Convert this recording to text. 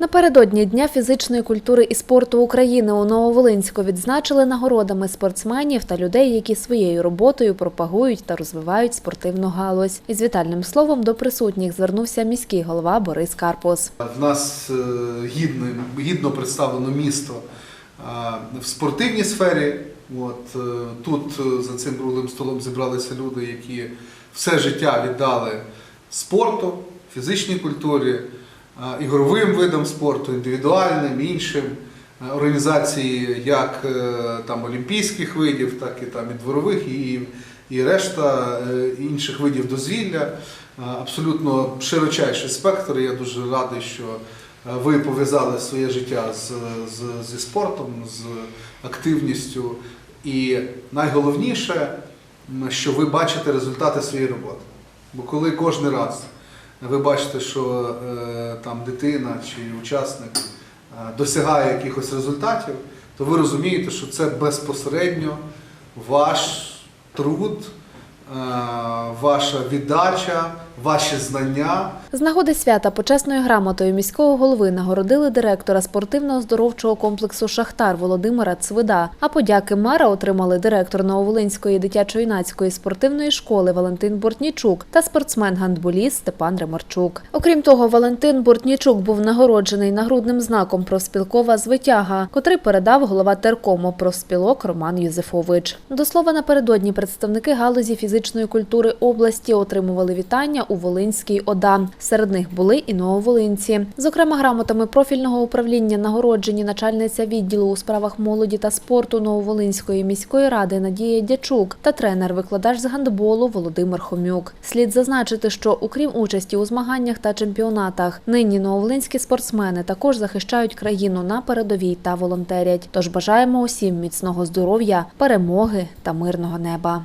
Напередодні Дня фізичної культури і спорту України у Нововолинську відзначили нагородами спортсменів та людей, які своєю роботою пропагують та розвивають спортивну галузь. Із вітальним словом до присутніх звернувся міський голова Борис Карпус. В нас е, гідно, гідно представлено місто е, в спортивній сфері. От, е, тут за цим круглим столом зібралися люди, які все життя віддали спорту, фізичній культурі, ігровим видам спорту, індивідуальним, іншим. Е, Організації як е, там, олімпійських видів, так і там, і дворових, і, і решта е, інших видів дозвілля. Е, Абсолютно широчайший спектр. Я дуже радий, що е, ви пов'язали своє життя з, з, зі спортом, з активністю. І найголовніше, що ви бачите результати своєї роботи. Бо коли кожен раз ви бачите, що е, там дитина чи учасник е, досягає якихось результатів, то ви розумієте, що це безпосередньо ваш труд, е, ваша віддача, ваші знання. З нагоди свята почесною грамотою міського голови нагородили директора спортивно-оздоровчого комплексу Шахтар Володимира Цвида. А подяки мера отримали директор Нововолинської дитячо-юнацької спортивної школи Валентин Бортнічук та спортсмен-гандболіст Степан Ремарчук. Окрім того, Валентин Бортнічук був нагороджений нагрудним знаком профспілкова звитяга, котрий передав голова теркому профспілок Роман Юзефович. До слова, напередодні представники галузі фізичної культури області отримували вітання у Волинській ОДА. Серед них були і нововолинці. Зокрема, грамотами профільного управління нагороджені начальниця відділу у справах молоді та спорту Нововолинської міської ради Надія Дячук та тренер-викладач з гандболу Володимир Хомюк. Слід зазначити, що окрім участі у змаганнях та чемпіонатах, нині нововолинські спортсмени також захищають країну на передовій та волонтерять. Тож бажаємо усім міцного здоров'я, перемоги та мирного неба.